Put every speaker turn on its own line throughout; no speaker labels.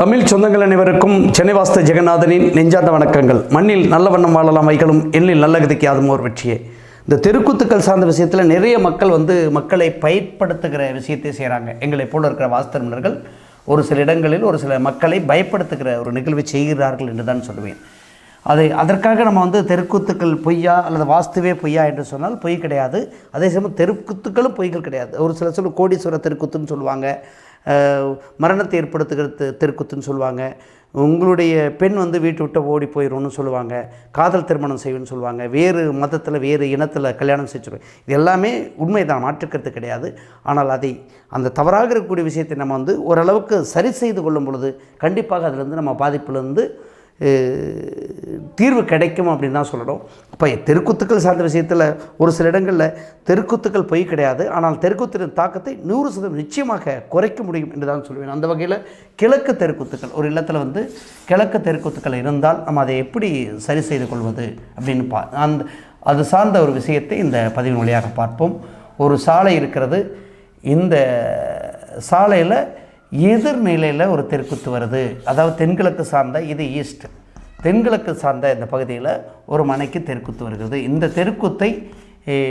தமிழ் சொந்தங்கள் அனைவருக்கும் சென்னை வாஸ்து ஜெகநாதனின் நெஞ்சார்ந்த வணக்கங்கள். மண்ணில் நல்ல வண்ணம் வாழலாம் வைகளும் எண்ணில் நல்ல கதைக்கு அதுவும் ஒரு வெற்றியே. இந்த தெருக்கூத்துக்கள் சார்ந்த விஷயத்தில் நிறைய மக்கள் வந்து மக்களை பயன்படுத்துகிற விஷயத்தை செய்கிறாங்க எங்களை போல இருக்கிற வாஸ்தவர்கள் ஒரு சில இடங்களில் ஒரு சில மக்களை பயப்படுத்துகிற ஒரு நிகழ்வை செய்கிறார்கள் என்று தான் சொல்லுவேன் அதை அதற்காக நம்ம வந்து தெருக்கூத்துக்கள் பொய்யா அல்லது வாஸ்துவே பொய்யா என்று சொன்னால் பொய் கிடையாது. அதே சமயம் தெருக்கூத்துக்களும் பொய்கள் கிடையாது. ஒரு சில சொல்ல கோடீஸ்வர தெருக்கூத்துன்னு சொல்லுவாங்க. மரணத்தை ஏற்படுத்துகிறது தெருக்குத்துன்னு தெருக்கூத்துன்னு சொல்லுவாங்க. உங்களுடைய பெண் வந்து வீட்டை விட்டு ஓடி போயிடும்னு சொல்லுவாங்க. காதல் திருமணம் செய்யணும்னு சொல்லுவாங்க. வேறு மதத்தில் வேறு இனத்தில் கல்யாணம் செஞ்சுருவேன் இது எல்லாமே உண்மைதான் மாற்றுக்கிறது கிடையாது. ஆனால் அதை அந்த தவறாக இருக்கக்கூடிய விஷயத்தை நம்ம வந்து ஓரளவுக்கு சரி செய்து கொள்ளும் பொழுது கண்டிப்பாக அதிலிருந்து நம்ம பாதிப்பிலிருந்து தீர்வு கிடைக்கும் அப்படின்னு தான் சொல்லணும். அப்போ தெருக்குத்துக்கள் சார்ந்த விஷயத்தில் ஒரு சில இடங்களில் தெருக்குத்துக்கள் பொய் கிடையாது. ஆனால் தெருக்குத்தின் தாக்கத்தை நூறு சதவீதம் நிச்சயமாக குறைக்க முடியும் என்று தான் சொல்லுவேன் அந்த வகையில் கிழக்கு தெருக்குத்துக்கள் ஒரு இல்லத்தில் வந்து கிழக்கு தெருக்குத்துக்கள் இருந்தால் நம்ம அதை எப்படி சரி செய்து கொள்வது அப்படின்னு பா அந்த அது சார்ந்த ஒரு விஷயத்தை இந்த பதிவின் வழியாக பார்ப்போம். ஒரு சாலை இருக்கிறது. இந்த சாலையில் எதிர்நிலையில் ஒரு தெற்குத்து வருது. அதாவது தென்கிழக்கு சார்ந்த இது ஈஸ்ட் தென்கிழக்கு சார்ந்த இந்த பகுதியில் ஒரு மனைக்கு தெற்குத்து வருகிறது. இந்த தெருக்குத்தை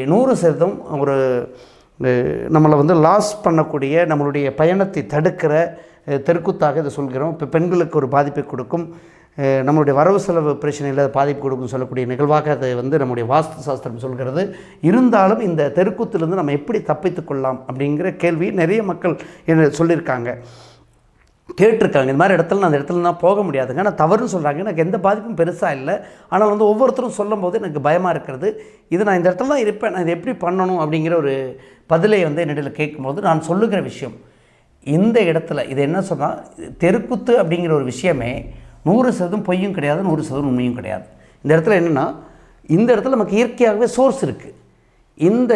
நூறு சதவீதம் ஒரு நம்மளை வந்து லாஸ் பண்ணக்கூடிய நம்மளுடைய பயணத்தை தடுக்கிற eh, தெருக்குத்தாக இதை சொல்கிறோம். இப்போ பெண்களுக்கு ஒரு பாதிப்பை கொடுக்கும். நம்மளுடைய வரவு செலவு பிரச்சனையில் அது பாதிப்பு கொடுக்கும் சொல்லக்கூடிய நிகழ்வாக அது வந்து நம்முடைய வாஸ்து சாஸ்திரம் சொல்கிறது. இருந்தாலும் இந்த தெருக்கூத்திலிருந்து நம்ம எப்படி தப்பித்து கொள்ளலாம் அப்படிங்கிற கேள்வி நிறைய மக்கள் என்ன சொல்லியிருக்காங்க. கேட்டிருக்காங்க. இந்த மாதிரி இடத்துல நான் அந்த இடத்துல நான் போக முடியாதுங்க. நான் தவறுன்னு சொல்கிறாங்க எனக்கு எந்த பாதிப்பும் பெருசாக இல்லை. ஆனால் வந்து ஒவ்வொருத்தரும் சொல்லும்போது எனக்கு பயமாக இருக்கிறது. இது நான் இந்த இடத்துல தான் இருப்பேன். நான் இதை எப்படி பண்ணணும் அப்படிங்கிற ஒரு பதிலை வந்து என்னிடத்தில் கேட்கும்போது நான் சொல்லுகிற விஷயம் இந்த இடத்துல இது என்ன சொன்னால் தெருக்குத்து அப்படிங்கிற ஒரு விஷயமே நூறு சதவீதம் பொய்யும் கிடையாது நூறு சதவீதம் உண்மையும் கிடையாது. இந்த இடத்துல என்னென்னா இந்த இடத்துல நமக்கு இயற்கையாகவே சோர்ஸ் இருக்குது இந்த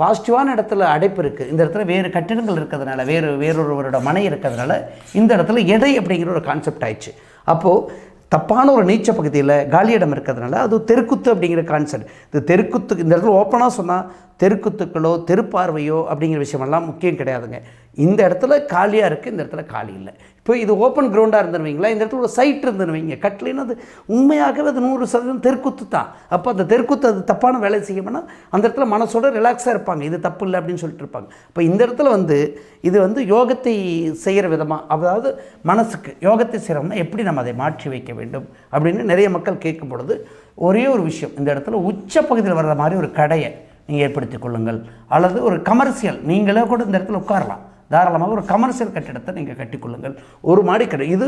பாசிட்டிவான இடத்துல அடைப்பு இருக்குது இந்த இடத்துல வேறு கட்டிடங்கள் இருக்கிறதுனால வேறு வேறொருவரோட மனை இருக்கிறதுனால இந்த இடத்துல எடை அப்படிங்கிற ஒரு கான்செப்ட் ஆயிடுச்சு. அப்போது தப்பான ஒரு நீச்ச பகுதியில் காலியிடம் இருக்கிறதுனால அது தெருக்குத்து அப்படிங்கிற கான்செப்ட் இது தெருக்குத்து இந்த இடத்துல ஓப்பனாக சொன்னால் தெருக்குத்துக்களோ தெருப்பார்வையோ அப்படிங்கிற விஷயமெல்லாம் முக்கியம் கிடையாதுங்க. இந்த இடத்துல காலியாக இருக்குது இந்த இடத்துல காலி இல்லை. இப்போ இது ஓப்பன் கிரவுண்டாக இருந்துருவீங்களா இந்த இடத்துல ஒரு சைட் இருந்துருவீங்க கட்டலின்னு அது உண்மையாகவே அது நூறு சதவீதம் தெற்குத்து தான். அப்போ அந்த தெற்குத்து அது தப்பான வேலை செய்யணும்னா அந்த இடத்துல மனசோட ரிலாக்ஸாக இருப்பாங்க. இது தப்பு இல்லை அப்படின்னு சொல்லிட்டு இருப்பாங்க. இப்போ இந்த இடத்துல வந்து இது வந்து யோகத்தை செய்கிற விதமாக அதாவது மனசுக்கு யோகத்தை செய்கிறோம்னா எப்படி நம்ம அதை மாற்றி வைக்க வேண்டும் அப்படின்னு நிறைய மக்கள் கேட்கும் பொழுது ஒரே ஒரு விஷயம் இந்த இடத்துல உச்ச பகுதியில் வர்ற மாதிரி ஒரு கடையை நீங்கள் ஏற்படுத்திக் கொள்ளுங்கள். அல்லது ஒரு கமர்ஷியல் நீங்களே கூட இந்த இடத்துல உட்காரலாம். தாராளமாக ஒரு கமர்ஷியல் கட்டிடத்தை நீங்கள் கட்டிக்கொள்ளுங்கள் ஒரு மாடி கடை இது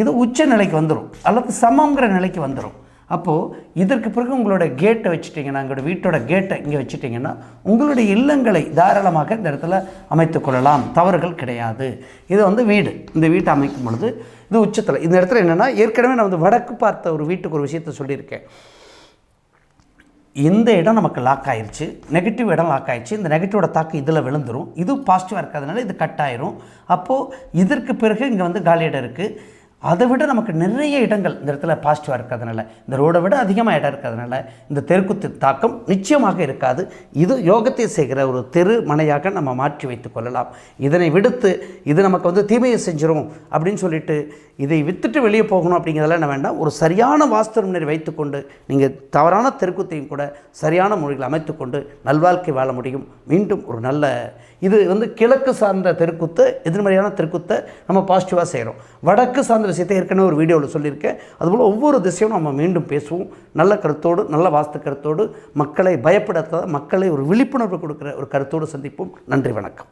இது உச்ச நிலைக்கு வந்துடும் அல்லது சமங்கிற நிலைக்கு வந்துடும் அப்போது இதற்கு பிறகு உங்களோட கேட்டை வச்சுட்டிங்கன்னா உங்களோட வீட்டோட கேட்டை இங்கே வச்சுட்டிங்கன்னா உங்களுடைய இல்லங்களை தாராளமாக இந்த இடத்துல அமைத்து கொள்ளலாம். தவறுகள் கிடையாது. இது வந்து வீடு. இந்த வீட்டை அமைக்கும் பொழுது இது உச்சத்தில். இந்த இடத்துல என்னென்னா ஏற்கனவே நான் வந்து வடக்கு பார்த்த ஒரு வீட்டுக்கு ஒரு விஷயத்தை சொல்லியிருக்கேன். இந்த இடம் நமக்கு லாக் ஆயிடுச்சு நெகட்டிவ் இடம் லாக் ஆயிடுச்சு இந்த நெகட்டிவோட தாக்கு இதில் விழுந்துரும். இது பாசிட்டிவாக இருக்கிறதுனால இது கட் ஆயிரும். அப்போது இதற்கு பிறகு இங்கே வந்து காலி இடம் இருக்குது அதை விட நமக்கு நிறைய இடங்கள் இந்த இடத்துல பாசிட்டிவாக இருக்கிறதுனால இந்த ரோடை விட அதிகமாக இடம் இருக்கிறதுனால இந்த தெருக்குத்து தாக்கம் நிச்சயமாக இருக்காது. இது யோகத்தை செய்கிற ஒரு தெரு மனையாக நம்ம மாற்றி வைத்துக் கொள்ளலாம். இதனை விடுத்து இது நமக்கு வந்து தீமையை செஞ்சிடும் அப்படின்னு சொல்லிட்டு இதை வித்துட்டு வெளியே போகணும் அப்படிங்கிறதெல்லாம் என்ன வேண்டாம் ஒரு சரியான வாஸ்து முன்னேறி வைத்துக்கொண்டு நீங்கள் தவறான தெருக்குத்தையும் கூட சரியான முறையில் அமைத்துக்கொண்டு நல்வாழ்க்கை வாழ முடியும். மீண்டும் ஒரு நல்ல இது வந்து கிழக்கு சார்ந்த தெருக்குத்து எதிர்மறையான தெருக்குத்தை நம்ம பாசிட்டிவாக செய்கிறோம் வடக்கு சார்ந்த விஷயத்தை ஏற்கனவே ஒரு வீடியோவில் சொல்லியிருக்கேன். அதுபோல் ஒவ்வொரு திசையும் நம்ம மீண்டும் பேசுவோம். நல்ல கருத்தோடு நல்ல வாஸ்து கருத்தோடு மக்களை பயப்படுத்த மக்களை ஒரு விழிப்புணர்வு கொடுக்குற ஒரு கருத்தோடு சந்திப்போம். நன்றி வணக்கம்.